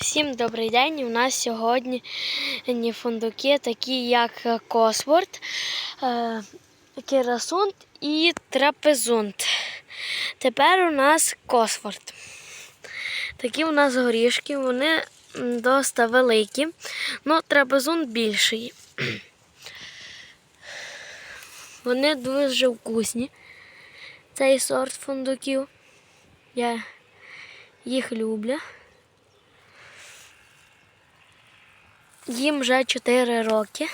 Всім добрий день. У нас сьогодні фундуки, такі як Косворд, е, Керасунт і Трапезунт. Тепер у нас Косворд. Такі у нас горішки, вони доста великі, але трапезунт більший. Вони дуже вкусні. Цей сорт фундуків. Я їх люблю. Їм вже 4 роки.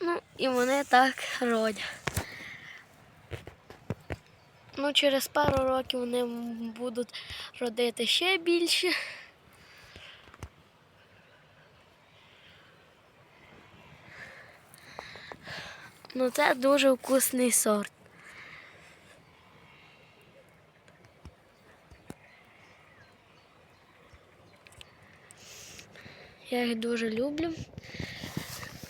Ну, і вони так родять. Ну, через пару років вони будуть родити ще більше. Ну, це дуже вкусний сорт. Я їх дуже люблю.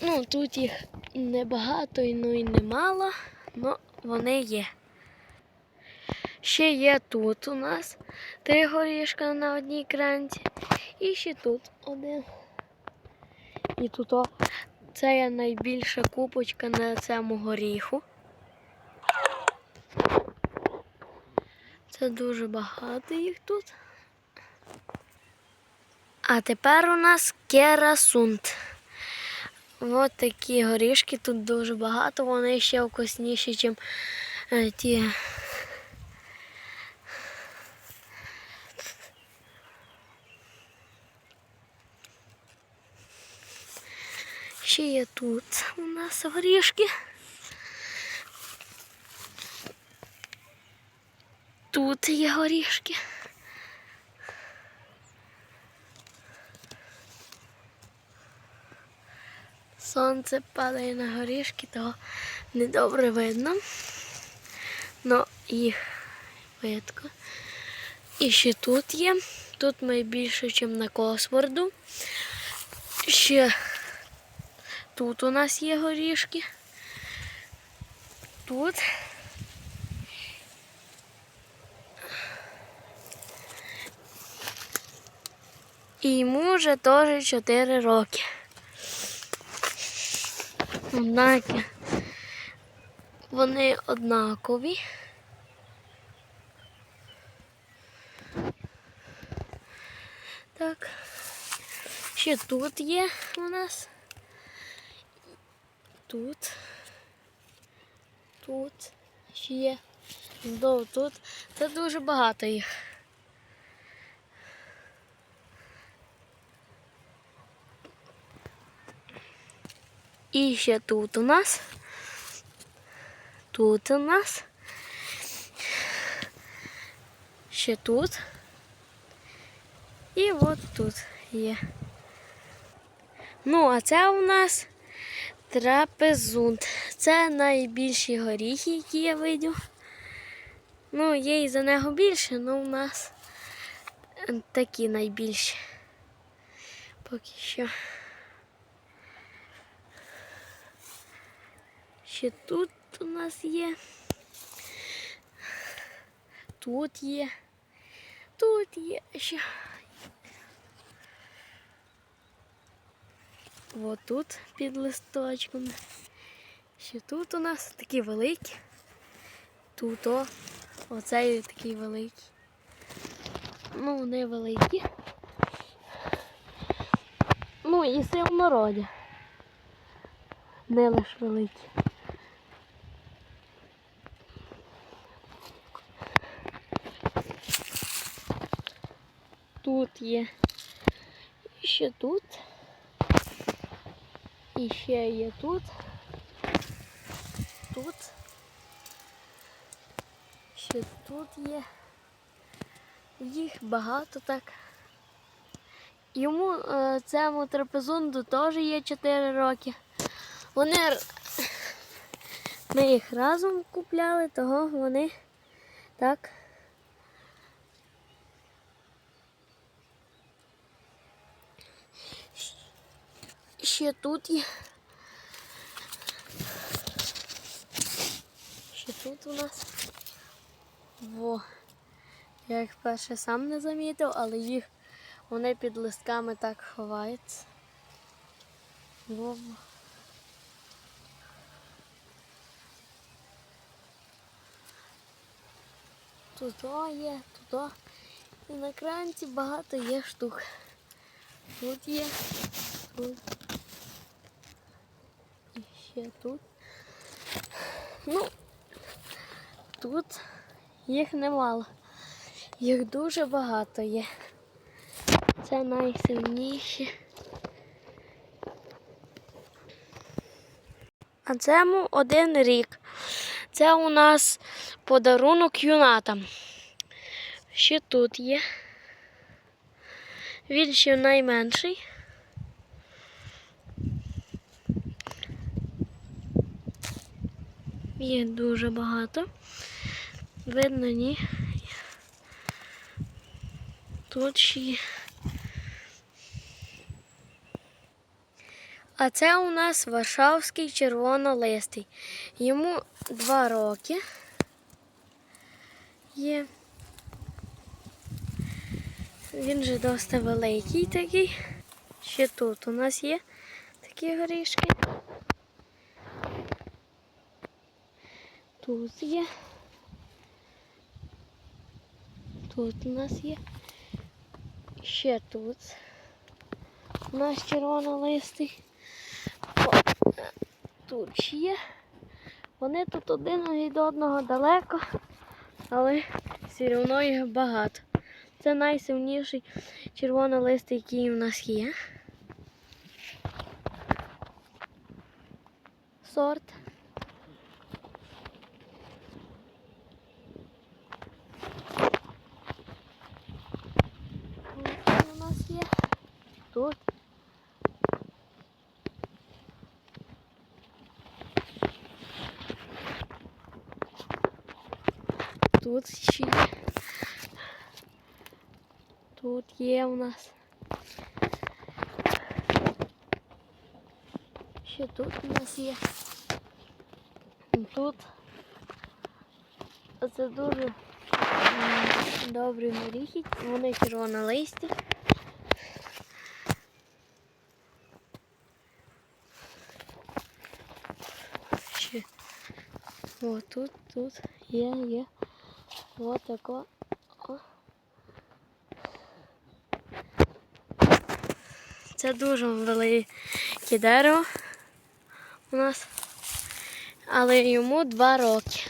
Ну, тут їх небагато, ну і немало, але вони є. Ще є тут у нас три горішка на одній кранці. І ще тут один. І тут о, це є найбільша купочка на цьому горіху. Це дуже багато їх тут. А тепер у нас керасунт. Ось такі горішки, тут дуже багато, вони ще вкусніші, ніж е, ті. Ще є тут у нас горішки. Тут є горішки. Сонце падає на горішки, то недобре видно. Но їх видко. І ще тут є. Тут найбільше, ніж на Косворду. Ще тут у нас є горішки. Тут. І йому вже теж 4 роки. Однакі вони однакові. Так. Ще тут є у нас. Тут. Тут ще є. Знову тут. Це дуже багато їх. І ще тут у нас. Тут у нас. Ще тут. І от тут є. Ну, а це у нас трапезунт. Це найбільші горіхи, які я видів. Ну, є і за нього більше, але у нас такі найбільші. Поки що. Ще тут у нас є. Тут є. Тут є ще. Ось тут під листочком. Ще тут у нас такі великі. Тут о, оцей такий великий. Ну, вони великі. Ну і сильно родять. Не лише великі. Тут є. І ще тут. І ще є тут. Тут. Ще тут є. Їх багато так. Йому е, цьому трапезунду теж є 4 роки. Вони ми їх разом купляли, того вони так. Ще тут є. Ще тут у нас Во. Я їх перше сам не замітив, але їх вони під листками так ховаються. Во. Тут є, тут. І на кранці багато є штук. Тут є, тут. Ще тут. Ну, тут їх немало. Їх дуже багато є. Це найсильніші. А цьому один рік. Це у нас подарунок юнатам. Ще тут є. Він ще найменший. Є дуже багато. Видно, ні. Тут ще. А це у нас Варшавський червонолистий. Йому два роки. Є. Він же досить великий такий. Ще тут у нас є такі горішки. Тут є. Тут у нас є. Ще тут. У нас червонолистий. Тут є. Вони тут один від одного далеко, але все одно їх багато. Це найсильніший червонолистий, який у нас є. Сорт. Тут ще є. Тут є у нас. Ще тут у нас є. Тут. Це дуже м, добрі горіхи. Вони червонолисті. Ще. О, тут, тут є, є. Ось тако. О. Це дуже велике дерево у нас. Але йому два роки.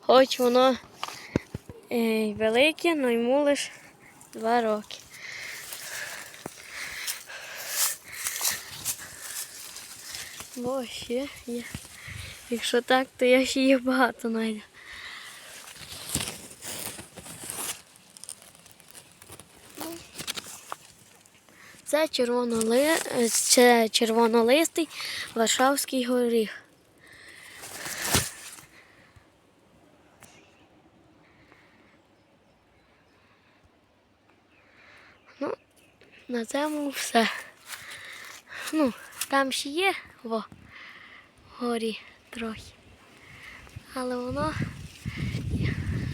Хоч воно е, й велике, але йому лише два роки. О, ще є. Якщо так, то я ще їх багато знайду. Це, червоноли... е, це червонолистий Варшавський горіх. Ну, на цьому все. Ну, там ще є во горі трохи. Але воно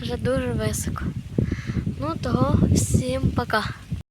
вже дуже високо. Ну, того всім пока.